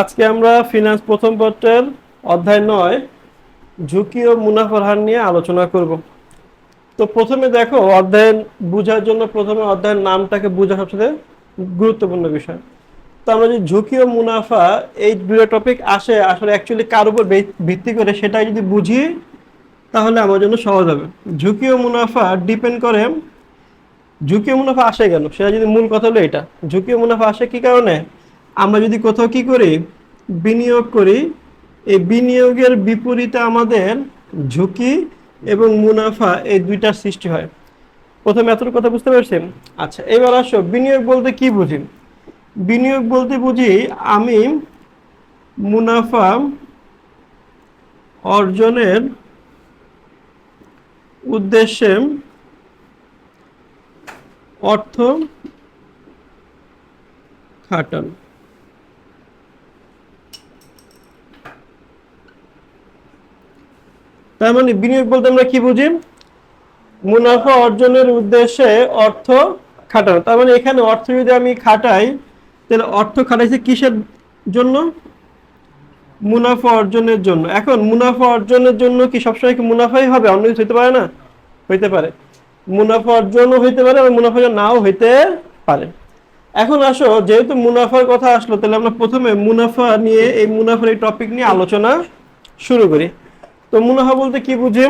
আজকে আমরা ফিনান্স প্রথম পত্রের অধ্যায় নয়, ঝুঁকি ও মুনাফার হার নিয়ে আলোচনা করব। তো প্রথমে দেখো, অধ্যায় বোঝার জন্য প্রথমে অধ্যায়ের নামটাকে বোঝা সবচেয়ে গুরুত্বপূর্ণ বিষয়। তো আমরা যদি ঝুঁকি ও মুনাফা এই দুটো টপিক আসে, আসলে অ্যাকচুয়ালি কার উপর ভিত্তি করে সেটাই যদি বুঝি, তাহলে আমার জন্য সহজ হবে। ঝুঁকি ও মুনাফা ডিপেন্ড করে ঝুঁকি মুনাফা আসে কেন? সেটা যদি মূল কথা হলো এটা। ঝুঁকি মুনাফা আসে কি কারণে? আমরা যদি কোথাও কি করি? বিনিয়োগ করি। এই বিনিয়োগের বিপরীতে আমাদের ঝুঁকি এবং মুনাফা এই দুইটার সৃষ্টি হয়। প্রথমে এতটুকু কথা বুঝতে পারছেন? আচ্ছা এবার আসো, বিনিয়োগ বলতে কি বুঝি? বিনিয়োগ বলতে বুঝি আমি মুনাফা অর্জনের উদ্দেশ্যে অর্থ খাটান। তার মানে বিনিয়োগ বলতে আমরা কি বুঝি? মুনাফা অর্জনের উদ্দেশ্যে অর্থ খাটানো। তার মানে এখানে অর্থ যদি আমি খাটাই, তাহলে অর্থ খাটাইছে কিসের জন্য? মুনাফা অর্জনের জন্য। এখন মুনাফা অর্জনের জন্য কি সবসময় কি মুনাফাই হবে? অন্য কিছু হইতে পারে না? হইতে পারে। মুনাফা অর্জনও হইতে পারে এবং মুনাফা নাও হইতে পারে। এখন আসো, যেহেতু মুনাফার কথা আসলো, তাহলে আমরা প্রথমে মুনাফা নিয়ে, এই মুনাফার এই টপিক নিয়ে আলোচনা শুরু করি। তো মুনাফা বলতে কি বুঝি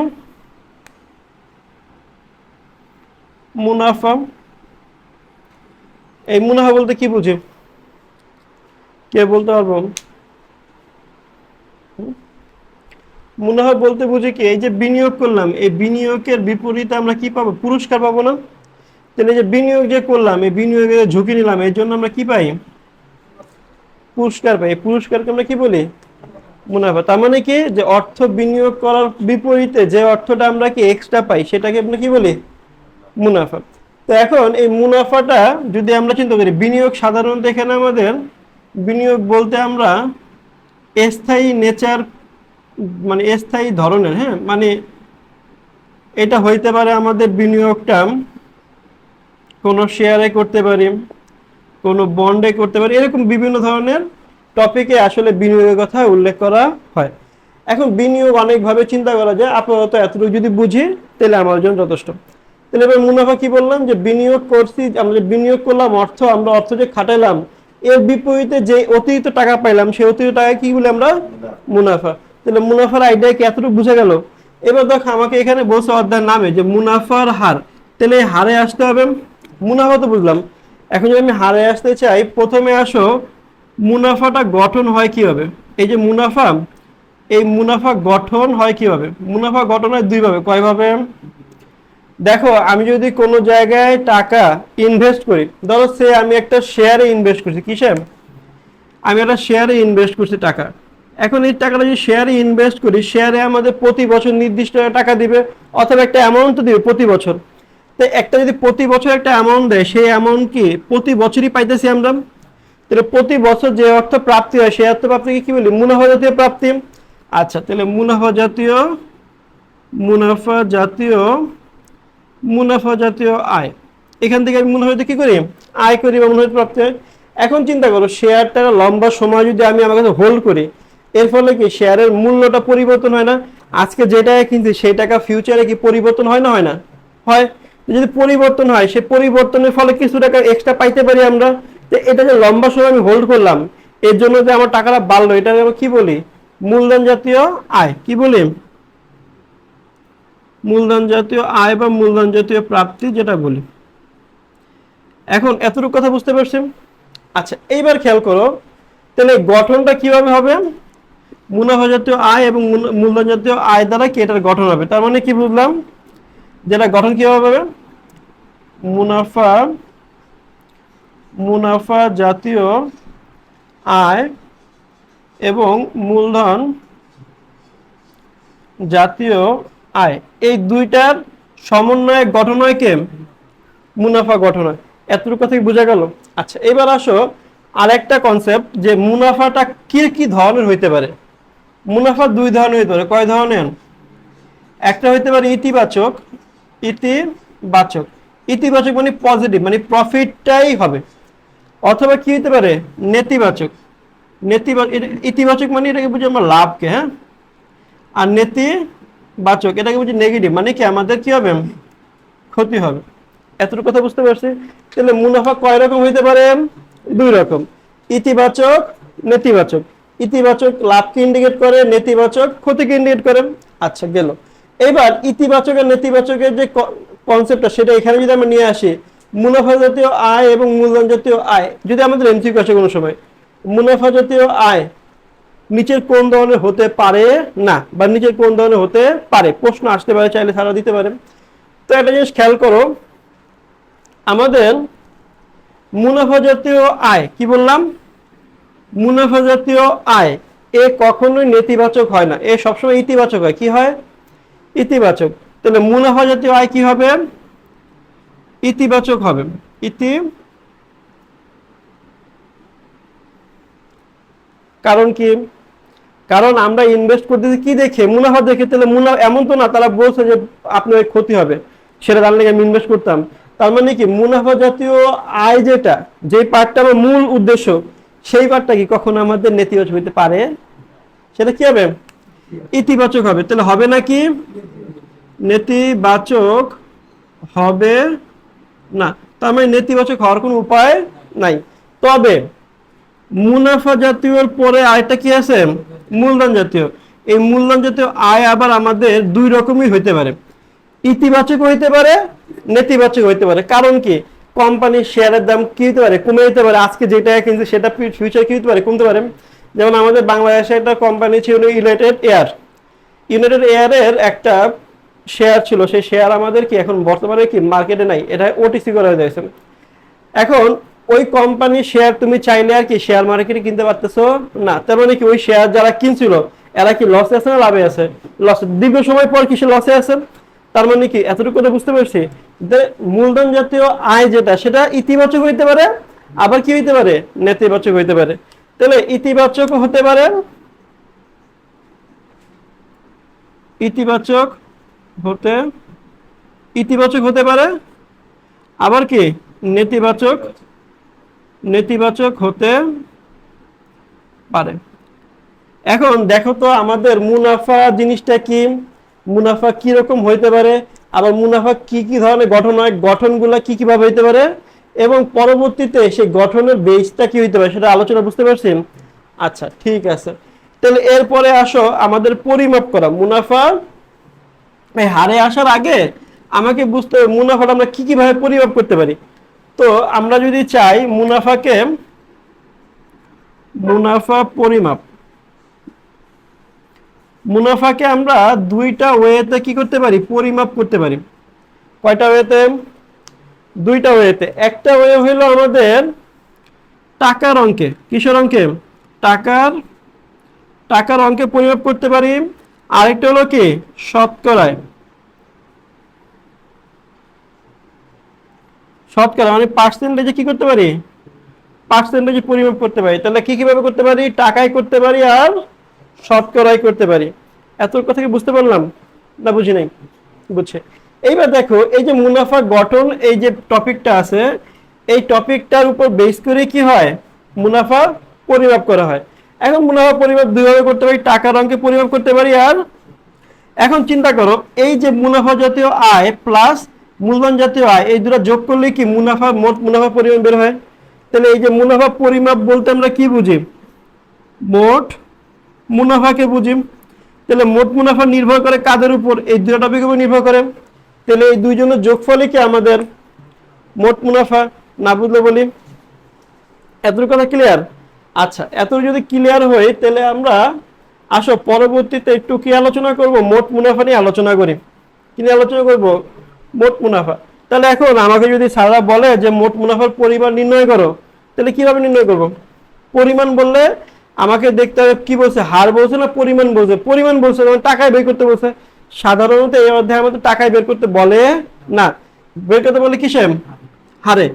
মুনাফা। এই মুনাফা বলতে কি বুঝি? কে বলতে পারব? মুনাফা বলতে বুঝি কি, এই যে বিনিয়োগ করলাম, এই বিনিয়োগের বিপরীতে আমরা কি পাবো? পুরস্কার পাবো না? তাহলে যে বিনিয়োগ যে করলাম, এই বিনিয়োগের ঝুঁকি নিলাম, এর জন্য আমরা কি পাই? পুরস্কার পাই। পুরস্কারকে আমরা কি বলি? মুনাফা। তার মানে কি? যে অর্থ বিনিয়োগ করার বিপরীতে যে অর্থটা আমরা কি এক্সট্রা পাই, সেটাকে আমরা কি বলি? মুনাফা। তো এখন এই মুনাফাটা যদি আমরা চিন্তা করি, বিনিয়োগ সাধারণত এখানে আমাদের, বিনিয়োগ বলতে আমরা স্থায়ী নেচার মানে স্থায়ী ধরনের হ্যাঁ? মানে এটা হইতে পারে আমাদের বিনিয়োগটা কোনো শেয়ারে করতে পারি, কোনো বন্ডে করতে পারি, এরকম বিভিন্ন ধরনের টপিকে আসলে বিনিয়োগের কথা উল্লেখ করা হয়। এখন বিনিয়োগ অনেকভাবে চিন্তা করা যায় আপাতত এতটুকু যদি বুঝি, তাহলে আমার জন্য যথেষ্ট। তাহলে এবার মুনাফা কি বললাম? যে বিনিয়োগ করছি, আমরা যে বিনিয়োগ করলাম, অর্থ আমরা, অর্থ যে খাটাইলাম, এর বিপরীতে যে অতিরিক্ত টাকা পাইলাম, সেই অতিরিক্ত টাকা কি বলে আমরা? মুনাফা। তাহলে মুনাফার আইডিয়া কি এতটুকু বুঝে গেল? এবার দেখো, আমাকে এখানে বলছে অধ্যায়ের নামে যে মুনাফার হার। তাহলে হারে আসতে হবে। মুনাফা তো বুঝলাম। এখন যদি আমি হারে আসতে চাই, প্রথমে আসো মুনাফাটা গঠন হয় কীভাবে? এই যে মুনাফা, এই মুনাফা গঠন হয় কীভাবে? মুনাফা গঠন হয় দুইভাবে। কয়ভাবে? দেখো, আমি যদি কোনো জায়গায় টাকা ইনভেস্ট করি, ধরো সে আমি একটা শেয়ারে ইনভেস্ট করছি কিসে আমি একটা শেয়ারে ইনভেস্ট করছি টাকা। এখন এই টাকাটা যদি শেয়ারে ইনভেস্ট করি শেয়ারে আমাদের প্রতি বছর নির্দিষ্ট টাকা দিবে, অথবা একটা অ্যামাউন্ট দিবে প্রতি বছর। তো একটা যদি প্রতি বছর একটা অ্যামাউন্ট দেয়, সেই অ্যামাউন্ট কি প্রতি বছরই পাইতেছি আমরা? তাহলে প্রতি বছর যে অর্থ প্রাপ্তি হয়, সেই অর্থ প্রাপ্তিকে কি বলি? মুনাফা জাতীয় প্রাপ্তি। আচ্ছা তাহলে মুনাফা জাতীয় মুনাফা জাতীয় মুনাফা জাতীয় আয়। এখান থেকে আমি মুনাফা কি করি? আয় করি বা মুনাফা প্রাপ্তি হয়। এখন চিন্তা করো, শেয়ারটা লম্বা সময় যদি আমি আমার কাছে হোল্ড করি, এর ফলে কি শেয়ারের মূল্যটা পরিবর্তন হয় না? আজকে যে টাকা কিনছি, সেই টাকা ফিউচারে কি পরিবর্তন হয় না হয় না? হয়। যদি পরিবর্তন হয় সে পরিবর্তনের ফলে কিছু টাকা এক্সট্রা পাইতে পারি আমরা। তো এটা যে লম্বা সময় আমি হোল্ড করলাম, এর জন্য যে আমার টাকাটা বাড়লো এটা আমরা কি বলি? মূলধন জাতীয় আয়। কি বলি? মূলধন জাতীয় আয় বা মূলধন জাতীয় প্রাপ্তি যেটা বলি। এখন এতটুকু কথা বুঝতে পারছেন আচ্ছা এইবার খেয়াল করো, তাহলে গঠনটা কীভাবে হবে? মুনাফা জাতীয় আয় এবং মূলধন জাতীয় আয় দ্বারা কি এটার গঠন হবে? তার মানে কি বুঝলাম? যেটা গঠন কীভাবে হবে? মুনাফা মুনাফা জাতীয় আয় এবং মূলধন জাতীয় আয়। এই দুইটার সমন্বয়ে গঠন হয় কে? মুনাফা গঠন হয় এতটুকু থেকে বোঝা গেল? আচ্ছা এবার আসো আরেকটা কনসেপ্ট যে মুনাফাটা কি কি ধরনের হইতে পারে? মুনাফা দুই ধরনের হইতে পারে। কয় ধরনের? একটা হইতে পারে ইতিবাচক ইতিবাচক। ইতিবাচক মানে পজিটিভ মানে প্রফিটটাই হবে। অথবা কি হতে পারে? নেতিবাচক। নেতিবাচক ইতিবাচক মানে এটাকে বুঝি আমরা লাভকে হ্যাঁ? আর নেতিবাচক, এটাকে বুঝি নেগেটিভ মানে কি আমাদের কি হবে? ক্ষতি হবে। এতটুকু কথা বুঝতে পারছি? তাহলে মুনাফা কয় রকম হইতে পারে? দুই রকম। ইতিবাচক, নেতিবাচক। ইতিবাচক লাভকে ইন্ডিকেট করে, নেতিবাচক ক্ষতিকে ইন্ডিকেট করে। আচ্ছা গেল। এবার ইতিবাচক আর নেতিবাচকের যে কনসেপ্টটা সেটা এখানে যদি আমরা নিয়ে আসি মুনাফা জাতীয় আয় এবং মূলধন জাতীয় আয়। যদি আমাদের এমসিকিউ আসে কোনো সময়, মুনাফা জাতীয় আয় নিচের কোন ধরনের হতে পারে না, বা নিচের কোন ধরনের হতে পারে? প্রশ্ন আসতে পারে, চাইলে সারা দিতে পারে। তো একটা জিনিস খেয়াল করো, আমাদের মুনাফা জাতীয় আয়, কি বললাম? মুনাফা জাতীয় আয় এ কখনোই নেতিবাচক হয় না। এ সবসময় ইতিবাচক হয়। কি হয়? ইতিবাচক। তাহলে মুনাফা জাতীয় আয় কি হবে? ইতিবাচক হবে। ইতি কারণ কি? কারণ আমরা ইনভেস্ট করতেছি কি দেখে? মুনাফা দেখে। তাহলে মুনাফা এমন তো না, তারা বলছে যে আপনার ক্ষতি হবে। সেটা জানলে আমি ইনভেস্ট করতাম? তার মানে কি? মুনাফা জাতীয় আয় যেটা যে পার্টটা আমার মূল উদ্দেশ্য, সেই পার্টটা কি কখনো আমাদের নেতিবাচক হইতে পারে? সেটা কি হবে? ইতিবাচক হবে। তাহলে হবে নাকি? নেতিবাচক হবে না, তার মানে নেতিবাচক হওয়ার কোনো উপায় নাই। তবে মুনাফা জাতীয়র পরে আয়টা কি আছে? মূলধন জাতীয়। এই মূলধন জাতীয় আয় আবার আমাদের দুই রকমই হইতে পারে। ইতিবাচক হইতে পারে, নেতিবাচক হইতে পারে। কারণ কি? কোম্পানির শেয়ারের দাম কি হতে পারে? কমে যেতে পারে। আজকে যেটা কিন্তু সেটা ফিউচার কি হতে পারে? কমতে পারে। যেমন আমাদের বাংলাদেশে একটা কোম্পানি ছিল ইউনাইটেড এয়ার ইউনাইটেড এয়ারের একটা শেয়ার ছিল, সেই শেয়ার আমাদের কি এখন বর্তমানে কি মার্কেটে নাই? এটা ওটিসি করা হয়েছে এখন ওই কোম্পানির শেয়ার তুমি চাইলে আর কি শেয়ার মার্কেটে কিনতে পারতেছো? না, তার মানে কি ওই শেয়ার যারা কিনছিল, এরা কি লসে আছে না লাভে আছে? লস দীর্ঘ সময় পর কি সে লসে আছে? তার মানে কি এতটুকু কথা বুঝতে পারছি যে মূলধন জাতীয় আয় যেটা, সেটা ইতিবাচক হইতে পারে, আবার কি হইতে পারে? নেতিবাচক হইতে পারে। তাহলে ইতিবাচক হতে পারে, ইতিবাচক হতে ইতিবাচক হতে পারে। আবার কি? নেতিবাচক নেতিবাচক হতে পারে। এখন দেখো তো আমাদের মুনাফা জিনিসটা কি? মুনাফা কি রকম হইতে পারে? আবার মুনাফা কি কি ধরনের গঠন হয়? গঠনগুলা কি কীভাবে হইতে পারে? এবং পরবর্তীতে সেই গঠনের বেসটা কি হইতে পারে সেটা আলোচনা বুঝতে পারছেন? আচ্ছা ঠিক আছে। তাহলে এরপরে আসো আমাদের পরিমাপ করা। মুনাফা এই হারে আসার আগে আমাকে বুঝতে হবে মুনাফাটা আমরা কি কীভাবে পরিমাপ করতে পারি। তো আমরা যদি চাই মুনাফাকে মুনাফা পরিমাপ, মুনাফাকে আমরা দুইটা ওয়েতে কি করতে পারি? পরিমাপ করতে পারি। কয়টা ওয়েতে? দুইটা ওয়েতে। একটা ওয়ে হলো আমাদের টাকার অঙ্কে। কিসের অঙ্কে? টাকার টাকার অঙ্কে পরিমাপ করতে পারি। আরেকটা হলো কি? শতকরায়। শতকরা মানে পার্সেন্টেজে কি করতে পারি? পার্সেন্টেজে পরিমাপ করতে পারি। তাহলে কি কীভাবে করতে পারি? টাকায় করতে পারি আর শতকরাই করতে পারি। এত কথা কি বুঝতে পারলাম? না, বুঝি নাই? বুঝছে। এইবার দেখো, এই যে মুনাফা গঠন, এই যে টপিকটা আছে, এই টপিকটার উপর বেস করে কি হয়? মুনাফা পরিমাপ করা হয়। এখন মুনাফা পরিমাপ দুইভাবে করতে পারি টাকার অঙ্কে পরিমাপ করতে পারি আর এখন চিন্তা করো, এই যে মুনাফা জাতীয় আয় প্লাস মূলধন জাতীয় আয়, এই দুটো যোগ করলে কি মুনাফা, মোট মুনাফা পরিমাণ বের হয়? তাহলে এই যে মুনাফা পরিমাপ বলতে আমরা কি বুঝি? মোট মুনাফাকে বুঝি। তাহলে মোট মুনাফা নির্ভর করে কাদের উপর? এই দুটো টপিকের উপর নির্ভর করে। তাহলে এই দুইজনের যোগফলে কি আমাদের মোট মুনাফা? না বুঝলে বলি? এতটুকু কথা ক্লিয়ার আচ্ছা এত যদি ক্লিয়ার হয়, তাহলে আমরা আসো, পরবর্তীতে একটু কি আলোচনা করব? মোট মুনাফা নিয়ে আলোচনা করি। কি নিয়ে আলোচনা করব? মোট মুনাফা। তাহলে এখন আমাকে যদি সারা বলে যে মোট মুনাফার পরিমাণ নির্ণয় করো, তাহলে কীভাবে নির্ণয় করব? পরিমাণ বললে আমাকে দেখতে হবে কি বলছে? হার বলছে না পরিমাণ বলছে? পরিমাণ বলছে যেমন টাকায় বের করতে বলছে। সাধারণত এই অধ্যায়ে আমাদের টাকায় বের করতে বলে না। বের করতে বলে কিসে হারে।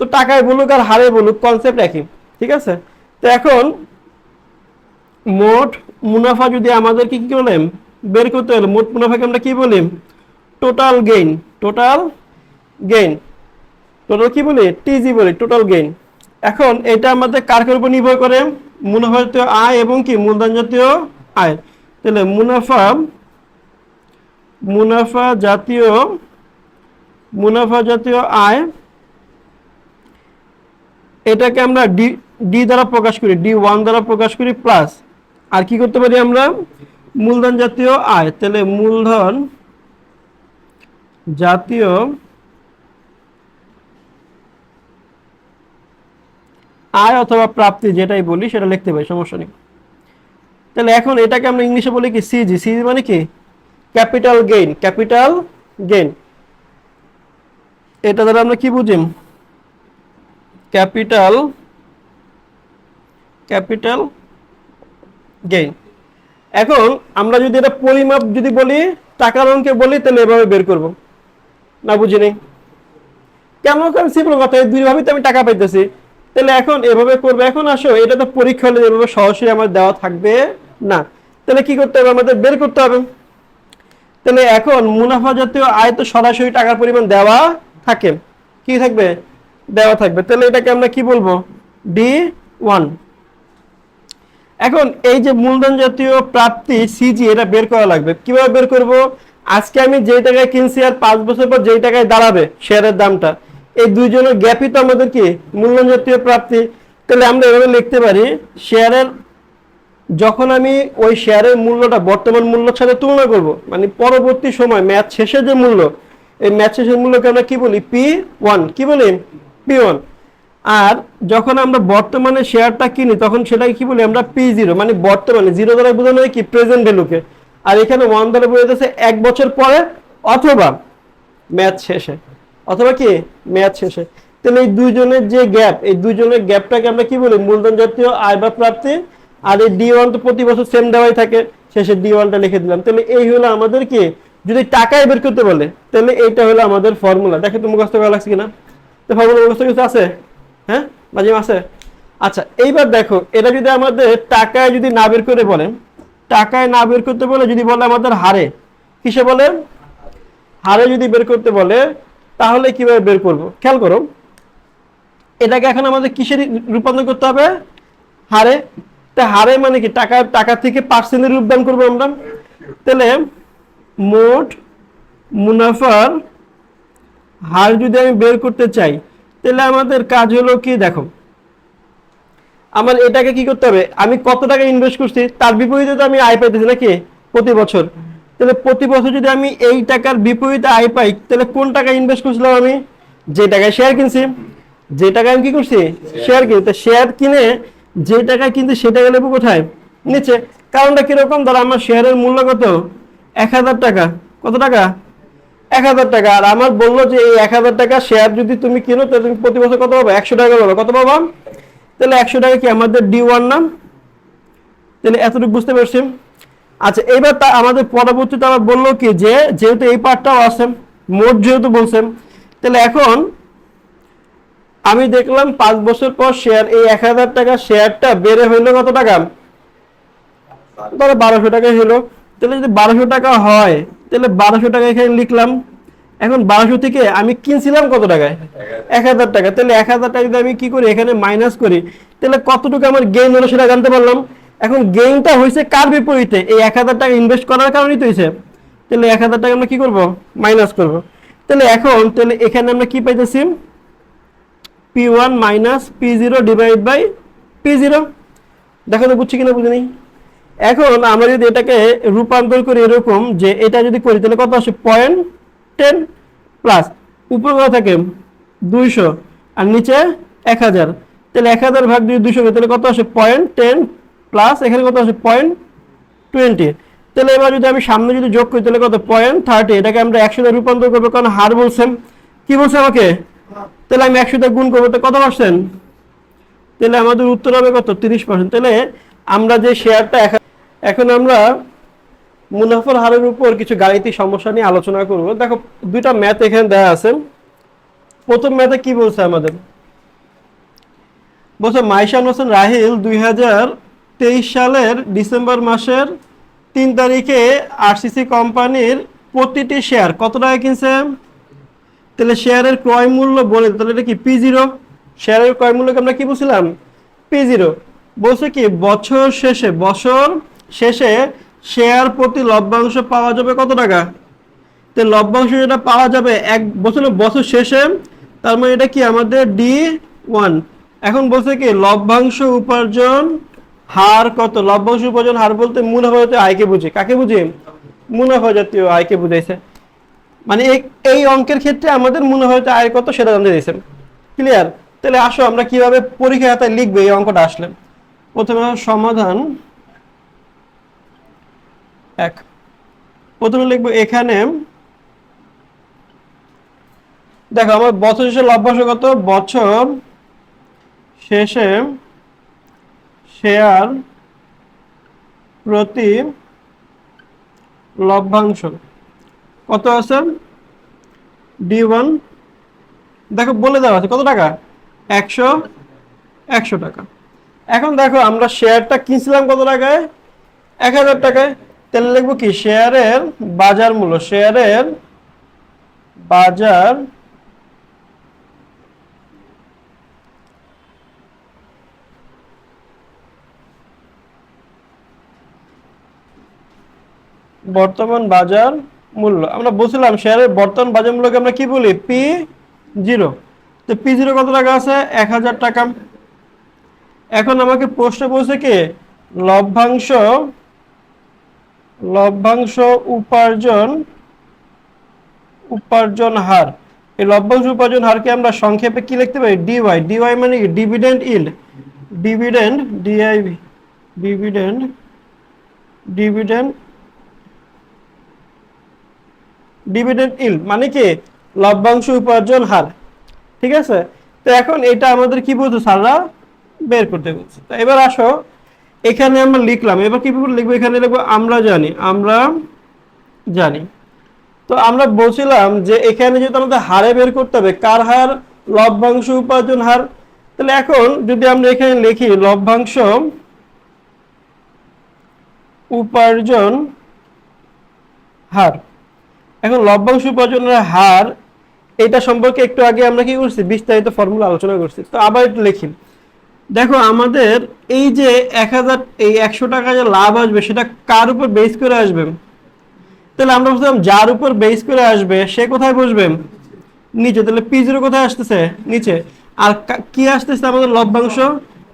তো টাকায় বলুক আর হারে বলুক কনসেপ্ট একই। ঠিক আছে? এখন মোট মুনাফা যদি আমাদেরকে কি বলেন বের করতে হলে মোট মুনাফাকে আমরা কি বলি? Total gain total gain total কি বলি? টিজি বলি টোটাল গেইন এখন এটা আমাদের কার কার উপর নির্ভর করে? মুনাফা জাতীয় আয় এবং কি? মূলধন জাতীয় আয়। তাহলে মুনাফা মুনাফা জাতীয় মুনাফা জাতীয় আয়, এটাকে আমরা ডি ডি দ্বারা প্রকাশ করি ডি ওয়ান দ্বারা প্রকাশ করি প্লাস আর কি করতে পারি আমরা? মূলধন জাতীয় আয়। তাহলে মূলধন জাতীয় আয় অথবা প্রাপ্তি যেটাই বলি, সেটা লিখতে পারি, সমস্যা নেই। তাহলে এখন এটাকে আমরা ইংলিশে বলি কি? সিজি সিজি মানে কি? Capital gain. Capital gain. এটা দ্বারা আমরা কি বুঝি ক্যাপিটাল ক্যাপিটাল গেইন এখন আমরা যদি এটা পরিমাপ যদি বলি, টাকার অঙ্কে বলি, তাহলে এভাবে বের করব। না, বুঝি নেই? কেমন কারণ সিম্পল কথা দুইভাবেই তো আমি টাকা পাইতেছি। তাহলে এখন এভাবে করবে, এখন আসো, এটা তো পরীক্ষা হলে এভাবে সরাসরি আমার দেওয়া থাকবে না। তাহলে কি করতে হবে? আমাদের বের করতে হবে। তাহলে এখন মুনাফা জাতীয় আয় তো সরাসরি টাকার পরিমাণ দেওয়া থাকে। কি থাকবে? দেওয়া থাকবে। তাহলে এটাকে আমরা কি বলব? ডি ওয়ান এখন এই যে মূলধন জাতীয় প্রাপ্তি সিজি এটা বের করা লাগবে। কীভাবে বের করব? আজকে আমি যেই টাকায় কিনছি আর পাঁচ বছর পর যেই টাকায় দাঁড়াবে শেয়ারের দামটা, এই দুইজনের গ্যাপই তো আমাদের কি? মূলধন জাতীয় প্রাপ্তি। তাহলে আমরা এভাবে লিখতে পারি, শেয়ারের যখন আমি ওই শেয়ারের মূল্যটা, বর্তমান মূল্যের সাথে তুলনা করব মানে পরবর্তী সময়, ম্যাচ শেষে যে মূল্য, এই ম্যাচ শেষের মূল্যকে আমরা কি বলি? পি ওয়ান কি বলি? পি ওয়ান আর যখন আমরা বর্তমানে শেয়ারটা কিনি, তখন সেটাকে কি বলি আমরা পি জিরো মানে বর্তমানে জিরো দ্বারা বোঝানো হয় কি প্রেজেন্ট ভ্যালুকে আর এখানে ওয়ান দ্বারা বোঝাতেছে এক বছর পরে অথবা ম্যাচ শেষে, অথবা কি ম্যাচ শেষে। তাহলে এই দুইজনের যে গ্যাপ এই দুইজনের গ্যাপটাকে আমরা কি বলি? মূলধন জাতীয় আয় বা প্রাপ্তি। আর এই ডি ওয়ান তো প্রতি বছর সেম দেওয়াই থাকে, শেষে ডি ওয়ানটা লিখে দিলাম। তাহলে এই হলো আমাদের কি? যদি টাকায় বের করতে বলে, তাহলে এইটা হলো আমাদের ফর্মুলা দেখে তো মুখস্থ করা লাগছে কিনা? তো ফর্মুলা মুখস্থ কিছু আছে? হ্যাঁ? মাঝে আছে? আচ্ছা এইবার দেখো, এটা যদি আমাদের টাকায় যদি না বের করে বলে, টাকায় না বের করতে বলে যদি বলে আমাদের হারে, কিসে বলে? হারে যদি বের করতে বলে, তাহলে কীভাবে বের করব? খেয়াল করো। এটাকে এখন আমাদের কিসে রূপান্তর করতে হবে? হারে। তা হারে মানে কি? টাকা টাকা থেকে পার্সেন্টের রূপদান করব আমরা। তাহলে মোট মুনাফার হার যদি আমি বের করতে চাই তাহলে আমাদের কাজ হলো কি, দেখো। আমার এটাকে কি করতে হবে? আমি কত টাকা ইনভেস্ট করছি, তার বিপরীতে তো আমি আয় পাইতেছি নাকি প্রতি বছর? তাহলে প্রতি বছর যদি আমি এই টাকার বিপরীতে আয় পাই, তাহলে কোন টাকা ইনভেস্ট করছিলাম আমি? যে টাকায় শেয়ার কিনছি। যে টাকায় আমি কি করছি? শেয়ার কিনি। তো শেয়ার কিনে যে টাকায় কিনছি, সে টাকা নেব কোথায়? নিচে। কারণটা কীরকম? ধরো আমার শেয়ারের মূল্য কত? এক হাজার টাকা। কত টাকা? এক হাজার টাকা। আর আমার বলল যে এই এক হাজার টাকা শেয়ার যদি তুমি কিনো, তাহলে তুমি প্রতি বছর কত পাবো? একশো টাকা পাবো। কত পাবো? তাহলে একশো টাকা কি আমাদের ডি ওয়ান নাম তাহলে এতটুকু বুঝতে পারছি। আচ্ছা এইবার তা আমাদের পরবর্তীতে আবার বলল কি যে, যেহেতু এই পার্টটাও আছে, মোট যেহেতু বলছেন তাহলে এখন আমি দেখলাম পাঁচ বছর পর শেয়ার এই এক হাজার টাকা শেয়ারটা বেড়ে হইল কত টাকা? ধরো বারোশো টাকা হলো তাহলে যদি বারোশো টাকা হয়, তাহলে বারোশো টাকা এখানে লিখলাম। এখন বারোশো থেকে আমি কিনছিলাম কত টাকায়? এক হাজার টাকা। তাহলে এক হাজার টাকা যদি আমি কি করি, এখানে মাইনাস করি, তাহলে কতটুকু আমার গেইন হলো সেটা জানতে পারলাম। এখন গেইনটা হয়েছে কার বিপরীতে? এই এক হাজার টাকা ইনভেস্ট করার কারণেই তো হয়েছে। তাহলে এক হাজার টাকা আমরা কি করব? মাইনাস করব। তাহলে এখন, তাহলে এখানে আমরা কি পাইতেছি? P one minus P zero divide by P zero দেখো তো বুঝছি কিনা বুঝিনি এখন আমরা যদি এটাকে রূপান্তর করি এরকম যে এটা যদি করি, তাহলে কত আসে? পয়েন্ট টেন প্লাস উপরে কত থাকে দুইশো আর নিচে এক হাজার তাহলে এক হাজার ভাগ যদি দুইশো তাহলে কত আসে? পয়েন্ট টেন প্লাস এখানে কত আসে? পয়েন্ট টোয়েন্টি তাহলে এবার যদি আমি সামনে যদি যোগ করি, তাহলে কত? পয়েন্ট থার্টি এটাকে আমরা একশোতে রূপান্তর করব, কারণ হার বলছেন। কি বলছে আমাকে? তাহলে আমি একশোতে গুণ করব তো কত পার্সেন্ট? তাহলে আমাদের উত্তর হবে কত? তিরিশ পার্সেন্ট। তাহলে আমরা যে শেয়ারটা এখন আমরা মুনাফার হারের উপর কিছু গাণিতিক সমস্যা নিয়ে আলোচনা করব। দেখো, দুইটা ম্যাথ এখানে দেওয়া আছে। প্রথম ম্যাথে কি বলছে আমাদের? বলছে, মাইশান হোসেন রাহিল দুই হাজার তেইশ সালের ডিসেম্বর মাসের তিন তারিখে আরসিসি কোম্পানির প্রতিটি শেয়ার কত টাকা কিনছে? তাহলে শেয়ারের ক্রয় মূল্য বলে তাহলে এটা কি পি জিরো শেয়ারের ক্রয় মূল্যকে আমরা কি বলছিলাম? পি জিরো বলছে কি, বছর শেষে, বছর শেষে শেয়ার প্রতি লভ্যাংশ পাওয়া যাবে কত টাকা? তো লভ্যাংশ যেটা পাওয়া যাবে এক বছর বছর শেষে, তার মানে এটা কি আমাদের ডি ওয়ান এখন বলছে কি, লভ্যাংশ উপার্জন হার কত? লভ্যাংশ উপার্জন হার বলতে মুনাফা জাতীয় আয়কে বুঝে। কাকে বুঝে? মুনাফা জাতীয় আয়কে বুঝাইছে। মানে এই অঙ্কের ক্ষেত্রে আমাদের মুনাফা জাতীয় আয় কত সেটা জানতে দিয়েছেন ক্লিয়ার তাহলে আসো আমরা কীভাবে পরীক্ষা খাতায় লিখব, এই অঙ্কটা আসলে। প্রথমে সমাধান এক। প্রথমে লিখব এখানে, দেখো আমার বছর শেষে লভ্যাংশ কত বছর শেষে শেয়ার প্রতি লভ্যাংশ কত আছে? ডি ওয়ান দেখো বলে দেওয়া আছে, কত টাকা? একশো একশো টাকা। এখন দেখো আমরা শেয়ারটা কিনছিলাম কত টাকায়? এক হাজার টাকায়। তাহলে লিখব কি? শেয়ারের বাজার মূল্য, শেয়ারের বাজার বর্তমান বাজার মূল্য। আমরা বলছিলাম শেয়ারের বর্তমান বাজার মূল্যকে আমরা কি বলি? P zero. তো পি জিরো কত টাকা আছে? এক হাজার টাকা। এখন আমাকে প্রশ্ন বলছে কি? লভ্যাংশ লভ্যাংশ উপার্জন উপার্জন হার। এই লভ্যাংশ উপার্জন হারকে আমরা সংক্ষেপে কি লিখতে পারি? ডিওয়াই ডিওয়াই মানে কি? Dividend yield dividend DIV dividend dividend dividend yield মানে কি? লভ্যাংশ উপার্জন হার। ঠিক আছে? তো এখন এটা আমাদের কি বলতো স্যাররা? বের করতে বলছে। তো এবার আসো এখানে আমরা লিখলাম, এবার কি লিখব? এখানে লিখব, আমরা জানি আমরা জানি। তো আমরা বলছিলাম যে এখানে যেহেতু আমাদের হারে বের করতে হবে, কার হার? লভ্যাংশ উপার্জন হার। তাহলে এখন যদি আমরা এখানে লিখি লভ্যাংশ উপার্জন হার, এখন লভ্যাংশ উপার্জনের হার, এটা সম্পর্কে একটু আগে আমরা কি করছি? বিস্তারিত ফর্মুলা আলোচনা করছি। তো আবার একটু লিখি। দেখো, আমাদের এই যে এক হাজার, এই একশো টাকা যে লাভ আসবে, সেটা কার উপর বেস করে আসবে? তাহলে আমরা বলছিলাম যার উপর বেস করে আসবে, সে কোথায় বসবে? নিচে। তাহলে পি জিরো কোথায় আসতেছে? নিচে। আর কা- কি আসতেছে আমাদের লভ্যাংশ?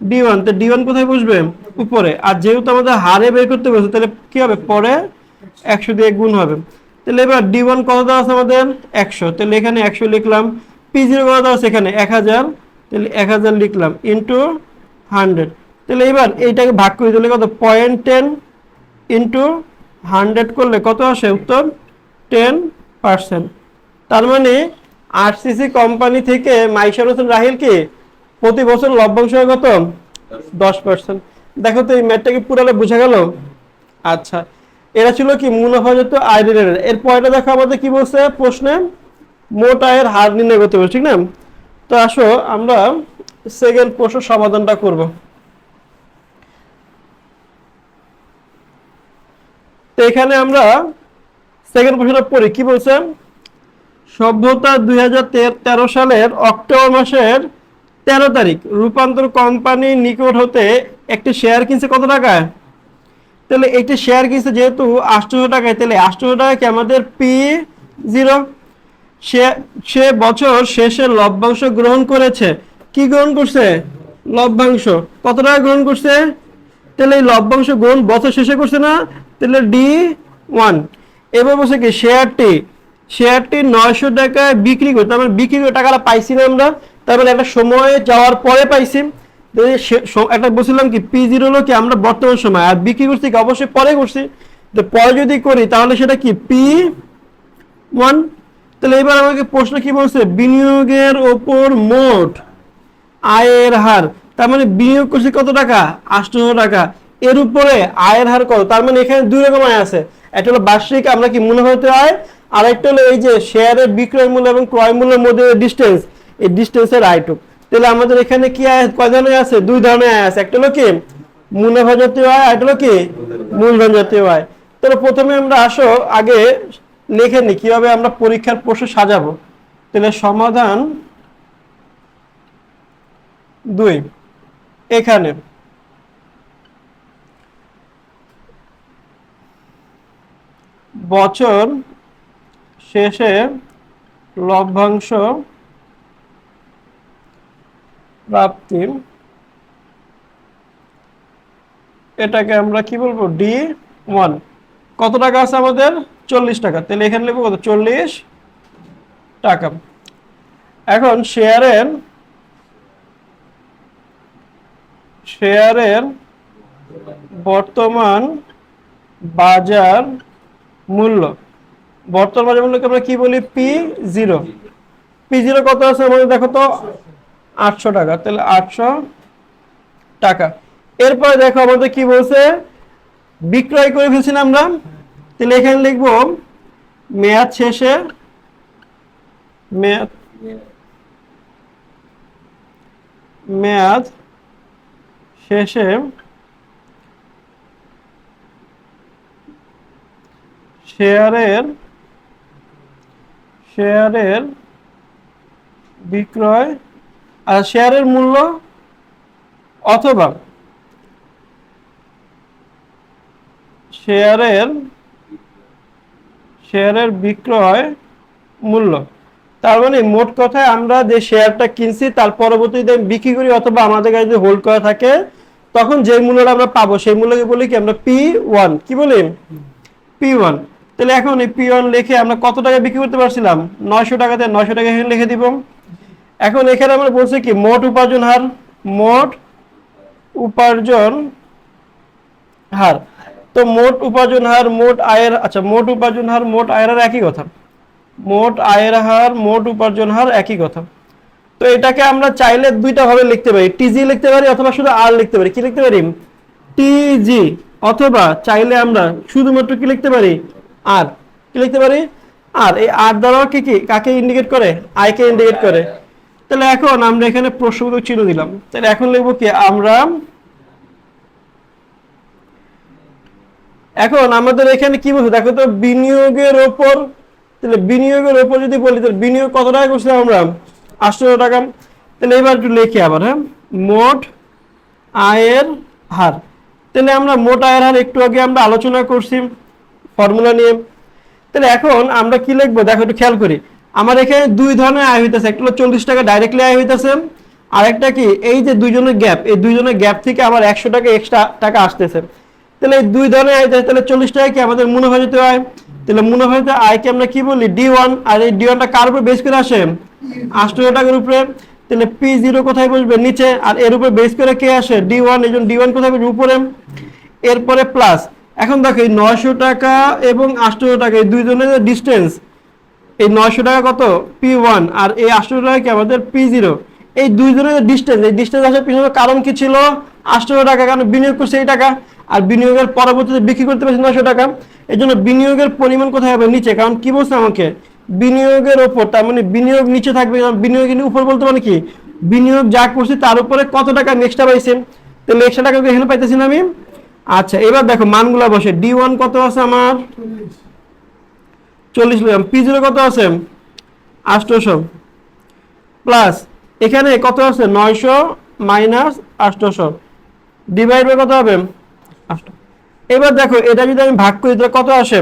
ডি ওয়ান তো ডি ওয়ান কোথায় বসবে? উপরে। আর যেহেতু আমাদের হারে বের করতে বলছে, তাহলে কি হবে? পরে একশো দিয়ে গুণ হবে। তাহলে এবার ডি ওয়ান কত দেওয়া আছে আমাদের? একশো। তাহলে এখানে একশো লিখলাম। পি জিরো কত দেওয়া আছে এখানে? এক হাজার। তাহলে এক হাজার লিখলাম। Into hundred. তাহলে এবার এইটাকে ভাগ করে দিলে কত? পয়েন্ট টেন ইন্টু হান্ড্রেড করলে কত আসে? উত্তর, টেন পার্সেন্ট। তার মানে আরসিসি কোম্পানি থেকে মাইশার হোসেন রাহিল কি প্রতি বছর লভ্যাংশ কত? দশ পার্সেন্ট। দেখো তো এই ম্যাথটা কি পুরালে বোঝা গেল? আচ্ছা এরা ছিল কি মুনাফাজাত আয় রিলেটেড এর পরেটা দেখো আমাদের কি বলছে? প্রশ্নে মোট আয়ের হার নির্ণয় করতে বলছে, ঠিক না? তো আসো আমরা সেকেন্ড প্রশ্ন সমাধানটা করব। এখানে আমরা সেকেন্ড প্রশ্নটা পড়ি, কি বলছে? সভ্যতা দুই সালের অক্টোবর মাসের তেরো তারিখ, রূপান্তর কোম্পানির নিকট হতে একটি শেয়ার কিনছে কত টাকায়? তাহলে একটি শেয়ার কিনছে যেহেতু আটশোশো টাকায়, তাহলে আটশোশো টাকা কি আমাদের পি জিরো সে সে বছর শেষে লভ্যাংশ গ্রহণ করেছে। কি গ্রহণ করছে? লভ্যাংশ। কত টাকা গ্রহণ করছে? তাহলে এই লভ্যাংশ গ্রহণ বছর শেষে করছে না? তাহলে ডি ওয়ান এবার বলছে কি শেয়ারটি শেয়ারটি নয়শো টাকায় বিক্রি করে, তার মানে বিক্রি করে টাকাটা পাইছি না আমরা, তার মানে একটা সময় যাওয়ার পরে পাইছি। একটা বলছিলাম কি পি জিরো হলো কি, আমরা বর্তমান সময়, আর বিক্রি করছি কি, অবশ্যই পরে করছি। তো পরে যদি করি, তাহলে সেটা কি পি ওয়ান তাহলে এবার আমাকে প্রশ্ন কি বলছে, বিনিয়োগের ওপর মোট আয়ের হার। তার মানে বিনিয়োগ করছে কত টাকা? আটশো টাকা। এর উপরে আয়ের হার কত? তার মানে এখানে দুই রকম আয় আছে। একটা হলো বার্ষিক, আমরা কি মুনাফাতে আয় আর একটা হলো এই যে শেয়ারের বিক্রয় মূল্য এবং ক্রয় মূল্যের মধ্যে ডিস্টেন্স এই ডিস্টেন্সের আয়টুক। তাহলে আমাদের এখানে কি আয় কয় ধরনের আছে? দুই ধরনের আয় আছে। একটা হলো কি? মুনাফা জাতীয় আয় একটা হলো কি? মূলধন জাতীয় আয়। তাহলে প্রথমে আমরা আসো, আগে লেখে নি কীভাবে আমরা পরীক্ষার প্রশ্ন সাজাবো। তাহলে সমাধান দুই। এখানে। বছর শেষে লভ্যাংশ প্রাপ্তি এটাকে আমরা কি বলব? D one. কত টাকা আছে আমাদের? চল্লিশ টাকা। তাহলে এখানে লিখব কত? চল্লিশ টাকা। এখন শেয়ারের শেয়ারের বর্তমান বাজার মূল্য। বর্তমান বাজার মূল্যকে আমরা কি বলি? পি জিরো পি জিরো কত আছে? আমাদের দেখো তো, আটশো টাকা। তাহলে আটশো টাকা। এরপরে দেখো আমাদের কি বলছে? বিক্রয় করে ফেলছি না আমরা। তাহলে এখানে লিখব, মেয়াদ শেষে, মেয়াদ মেয়াদ শেষে শেয়ারের শেয়ারের বিক্রয় আর শেয়ারের মূল্য অথবা শেয়ারের শেয়ারের বিক্রয় মূল্য। তার মানে মোট কথায় আমরা যে শেয়ারটা কিনছি, তার পরবর্তীতে বিক্রি করি অথবা আমাদের কাছে যদি হোল্ড করা থাকে তখন যে মূল্যটা আমরা পাবো, সেই মূল্যকে বলি কি আমরা পি ওয়ান কি বলি? পি ওয়ান তাহলে এখন এই পি ওয়ান লিখে আমরা কত টাকা বিক্রি করতে পারছিলাম? নয়শো টাকাতে নয়শো টাকা এখানে লিখে দিব। এখন এখানে আমরা বলছি কি, মোট উপার্জন হার, মোট উপার্জন হার। তো মোট উপার্জন হার, মোট আয়ের আচ্ছা মোট উপার্জন হার, মোট আয়ের একই কথা। মোট আয়ের হার, মোট উপার্জন হার একই কথা। তো এটাকে আমরা চাইলে দুইটা ভাবে লিখতে পারি। টিজি লিখতে পারি অথবা শুধু আর লিখতে পারি। কি লিখতে পারি? টিজি অথবা চাইলে আমরা শুধুমাত্র কি লিখতে পারি? আর কি লিখতে পারি? আর এই আর দ্বারা কি কি, কাকে ইন্ডিকেট করে? আইকে ইন্ডিকেট করে। তাহলে এখন আমরা এখানে প্রশ্নবোধক চিহ্ন দিলাম। তাহলে এখন লিখব কি? আমরা এখন আমাদের এখানে কি বলছে? দেখো তো বিনিয়োগের ওপর, তাহলে বিনিয়োগের ওপর যদি বলি, তাহলে বিনিয়োগ কত টাকা করছিলাম আমরা? আটশো টাকা। তাহলে এবার একটু লিখি আবার হ্যাঁ? মোট আয়ের হার। তাহলে আমরা মোট আয়ের হার একটু আগে আমরা আলোচনা করছি ফর্মুলা নিয়ে। তাহলে এখন আমরা কি লিখব? দেখো একটু খেয়াল করি। আমার এখানে দুই ধরনের আয় হইতেছে। একটা হলো চল্লিশ টাকা ডাইরেক্টলি আয় হইতেছে আর একটা কি? এই যে দুইজনের গ্যাপ এই দুইজনের গ্যাপ থেকে আমার একশো টাকা এক্সট্রা টাকা আসতেছে। তাহলে এই দুই ধরনের আয় তাহলে চল্লিশ টাকা কি আমাদের মুনাফা যেতে হয়? তাহলে মুনাফা যেতে আয়কে আমরা কি বলি? ডি ওয়ান আর এই ডি ওয়ানটা কার উপর বেস করে আসে? আটশো টাকার উপরে। তাহলে পি জিরো কোথায় বসবে? নিচে। আর এর উপরে বেস করে কে আসে? ডি ওয়ান এই জন্য ডি ওয়ান কোথায় বসবে? উপরে। এরপরে প্লাস এখন দেখো, এই নয়শো টাকা এবং আটশো টাকা, এই দুইজনের যে ডিস্টেন্স এই নয়শো টাকা কত? পি ওয়ান আর এই আটশো টাকা কি আমাদের? পি জিরো এই দুইজনের যে ডিস্টেন্স এই ডিস্টেন্স আসার পিছনে কারণ কি ছিল? আটশো টাকা, কারণ বিনিয়োগ করছে এই টাকা। আর বিনিয়োগের পরবর্তীতে বিক্রি করতে পারছি নয়শো টাকা। এই জন্য বিনিয়োগের পরিমাণ কোথায় হবে? নিচে। কারণ কি বলছে আমাকে? বিনিয়োগের ওপর, তার মানে বিনিয়োগ নিচে থাকবে। বিনিয়োগের উপর বলতে মানে কি? বিনিয়োগ যা করছি তার উপরে কত টাকা নেক্সটটা পাইছে তাহলে একশো টাকা এখানে পাইতেছি না আমি? আচ্ছা এবার দেখো, মানগুলা বসে। ডি ওয়ান কত আছে আমার? চল্লিশ লিখলাম পি জিরো কত আছে? আষ্টশো প্লাস এখানে কত আছে? নয়শো মাইনাস আষ্টশো ডিভাইড বাই কত হবে? এবার দেখো, এটা যদি আমি ভাগ করি, তাহলে কত আসে?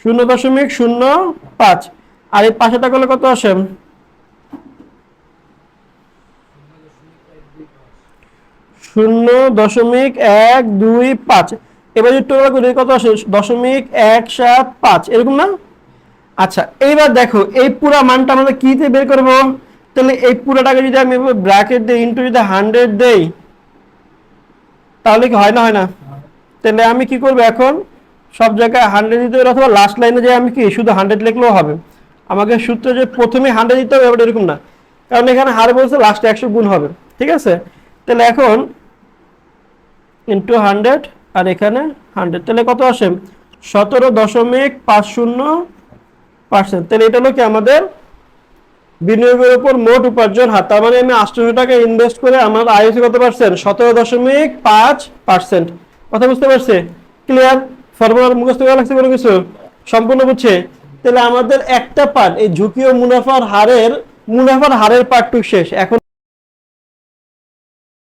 শূন্য দশমিক শূন্য পাঁচ। আর এই পাশে করলে কত আসে? শূন্য দশমিক এক দুই পাঁচ। এবার যদি টোটাল করি, কত আসে? দশমিক এক সাত পাঁচ। এরকম না? আচ্ছা এইবার দেখো, এই পুরা মানটা আমরা কিতে বের করব? তাহলে এই পুরোটাকে যদি আমি ব্র্যাকেট দিই ইন্টু যদি হান্ড্রেড দেই, তাহলে কি হয় না হয় না? তাহলে আমি কি করব এখন? সব জায়গায় হান্ড্রেড দিতে হবে অথবা লাস্ট লাইনে যে আমি কি শুধু হান্ড্রেড লিখলেও হবে? আমাকে সূত্র যে প্রথমে হান্ড্রেড দিতে হবে ব্যাপারটা এরকম না। কারণ এখানে হার বলছে লাস্টে একশো গুণ হবে। ঠিক আছে? তাহলে এখন ইন্টু হান্ড্রেড আর এখানে হান্ড্রেড তাহলে কত আসে? সতেরো দশমিক পাঁচ শূন্য পার্সেন্ট তাহলে এটা হলো কি আমাদের বিনিয়োগের উপর মোট উপার্জন হার, তার মানে আমি আটশোশো টাকা ইনভেস্ট করে আমার আয় হচ্ছে কত পার্সেন্ট সতেরো দশমিক পাঁচ পার্সেন্ট কথা বুঝতে পারছে? ক্লিয়ার ফর্মুলার মুখস্থ করা লাগছে কোনো কিছু? সম্পূর্ণ বুঝছে? তাহলে আমাদের একটা পার্ট এই ঝুঁকি ও মুনাফার হারের মুনাফার হারের পার্টটুক শেষ। এখন